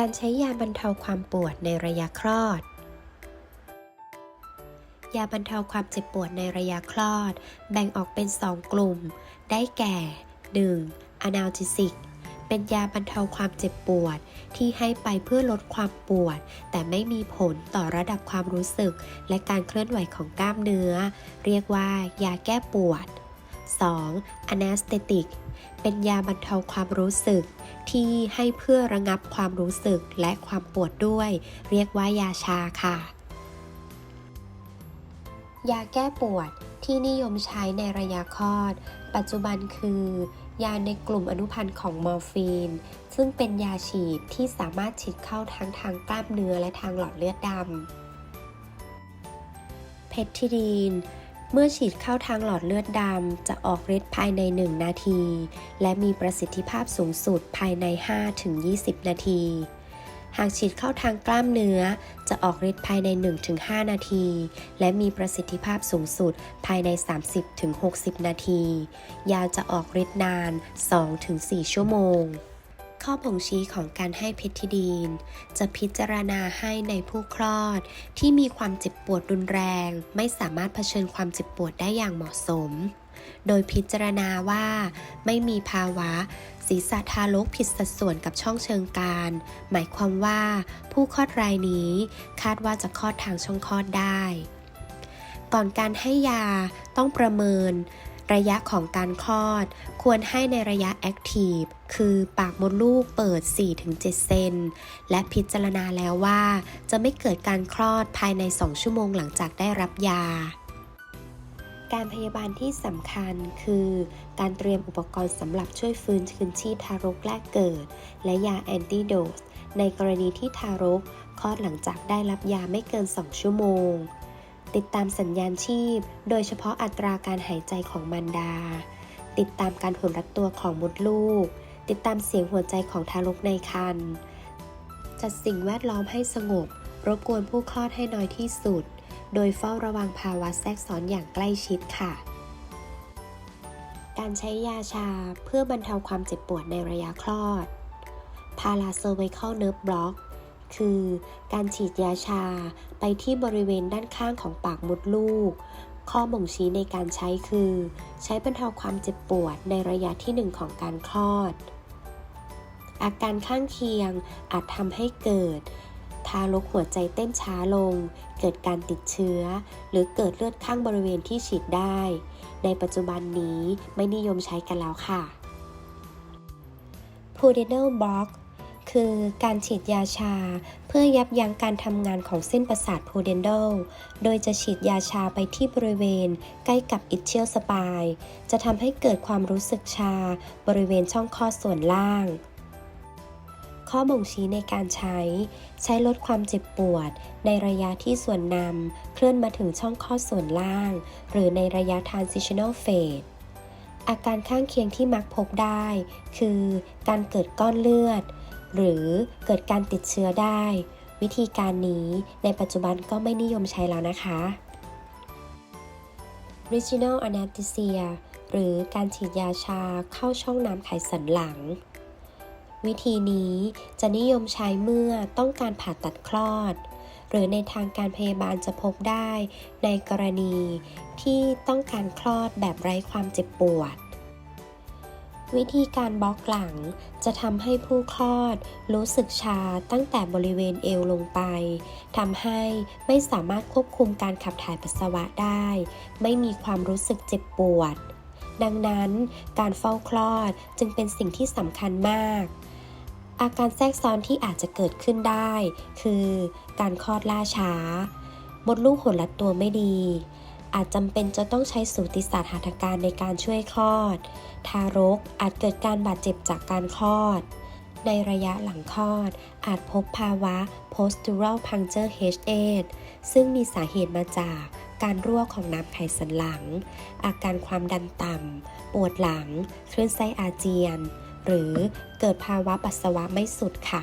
การใช้ยาบรรเทาความปวดในระยะคลอด ยาบรรเทาความเจ็บปวดในระยะคลอด แบ่งออกเป็น 2 กลุ่ม ได้แก่ 1. Analgesic เป็นยาบรรเทาความเจ็บปวดที่ให้ไปเพื่อลดความปวด แต่ไม่มีผลต่อระดับความรู้สึก และการเคลื่อนไหวของกล้ามเนื้อ เรียกว่ายาแก้ปวด 2. Anesthetic เป็นยาบรรเทาความรู้สึก ที่ให้เพื่อระงับความรู้สึกและความปวดด้วย เรียกว่ายาชาค่ะ ยาแก้ปวดที่นิยมใช้ในระยะคลอด ปัจจุบันคือ ยาในกลุ่มอนุพันธ์ของมอร์ฟีน ซึ่งเป็นยาฉีดที่สามารถฉีดเข้าทั้งทางกล้ามเนื้อและทางหลอดเลือดดำเพทิดีน เมื่อฉีดเข้าทางหลอดเลือดดำ จะออกฤทธิ์ภายใน 1 นาที และมีประสิทธิภาพสูงสุดภายใน 5-20 นาที หากฉีดเข้าทางกล้ามเนื้อ จะออกฤทธิ์ภายใน 1-5 นาที และมีประสิทธิภาพสูงสุดภายใน 30-60 นาที ยาจะออกฤทธิ์นาน 2-4 ชั่วโมง ข้อบ่งชี้ของการให้เพทิดีน จะพิจารณาให้ในผู้คลอด ที่มีความเจ็บปวดรุนแรง ไม่สามารถเผชิญความเจ็บปวดได้อย่างเหมาะสม โดยพิจารณาว่าไม่มีภาวะศีรษะทารกผิดสัดส่วนกับช่องเชิงกรานหมายความว่าผู้คลอดรายนี้คาดว่าจะคลอดทางช่องคลอดได้ ก่อนการให้ยาต้องประเมิน ระยะของการคลอด ควรให้ในระยะแอคทีฟ คือปากมดลูกเปิด 4-7 เซน และพิจารณาแล้วว่า จะไม่เกิดการคลอดภายใน 2 ชั่วโมงหลังจากได้รับยา การพยาบาลที่สำคัญคือ การเตรียมอุปกรณ์สำหรับช่วยฟื้นคืนชีพทารกแรกเกิด และยาแอนติโดสในกรณีที่ทารกคลอดหลังจากได้รับยาไม่เกิน 2 ชั่วโมง ติดตามสัญญาณชีพ โดยเฉพาะอัตราการหายใจของมารดา ติดตามการหดรัดตัวของมดลูก ติดตามเสียงหัวใจของทารกในครรภ์จัดสิ่งแวดล้อมให้สงบ รบกวนผู้คลอดให้น้อยที่สุด โดยเฝ้าระวังภาวะแทรกซ้อนอย่างใกล้ชิดค่ะ การใช้ยาชาเพื่อบรรเทาความเจ็บปวดในระยะคลอด Paracervical Nerve Block คือก คือ การฉีดยาชาไปที่บริเวณด้านข้างของปากมดลูก ข้อบ่งชี้ในการใช้คือ ใช้บรรเทาความเจ็บปวดในระยะที่ 1 ของการคลอด อาการข้างเคียงอาจทำให้เกิด ทารกหัวใจเต้นช้าลง เกิดการติดเชื้อ หรือเกิดเลือดข้างบริเวณที่ฉีดได้ ในปัจจุบันนี้ไม่นิยมใช้กันแล้วค่ะ p u d e n a l Block คือการฉีดยาชา เพื่อยับยั้งการทำงานของเส้นประสาทโพเดนโดโดยจะฉีดยาชาไปที่บริเวณ ใกล้กับอิ c เชียลสปาย จะทำให้เกิดความรู้สึกชา บริเวณช่องคลอส่วนล่าง ข้อบ่งชี้ในการใช้ ใช้ลดความเจ็บปวด ในระยะที่ส่วนนำเคลื่อนมาถึงช่องคลอส่วนล่าง หรือในระยะ transitional phase อาการข้างเคียงที่มักพบได้ คือการเกิดก้อนเลือด หรือเกิดการติดเชื้อได้ วิธีการนี้ในปัจจุบันก็ไม่นิยมใช้แล้วนะคะ Regional Anesthesia หรือการฉีดยาชาเข้าช่องน้ำไขสันหลัง วิธีนี้จะนิยมใช้เมื่อต้องการผ่าตัดคลอด หรือในทางการพยาบาลจะพบได้ในกรณีที่ต้องการคลอดแบบไร้ความเจ็บปวด วิธีการบล็อกหลังจะทำให้ผู้คลอดรู้สึกชาตั้งแต่บริเวณเอวลงไปทำให้ไม่สามารถควบคุมการขับถ่ายปัสสาวะได้ ไม่มีความรู้สึกเจ็บปวด ดังนั้นการเฝ้าคลอดจึงเป็นสิ่งที่สำคัญมาก อาการแทรกซ้อนที่อาจจะเกิดขึ้นได้ คือ การคลอดล่าช้ามดลูกหดรัดตัวไม่ดี อาจจำเป็นจะต้องใช้สูติศาสตร์หัตถการในการช่วยคลอด ทารกอาจเกิดการบาดเจ็บจากการคลอด ในระยะหลังคลอด อาจพบภาวะ postural puncture H8 ซึ่งมีสาเหตุมาจากการรั่วของน้ำไขสันหลัง อาการความดันต่ำ ปวดหลัง คลื่นไส้อาเจียน หรือเกิดภาวะปัสสาวะไม่สุดค่ะ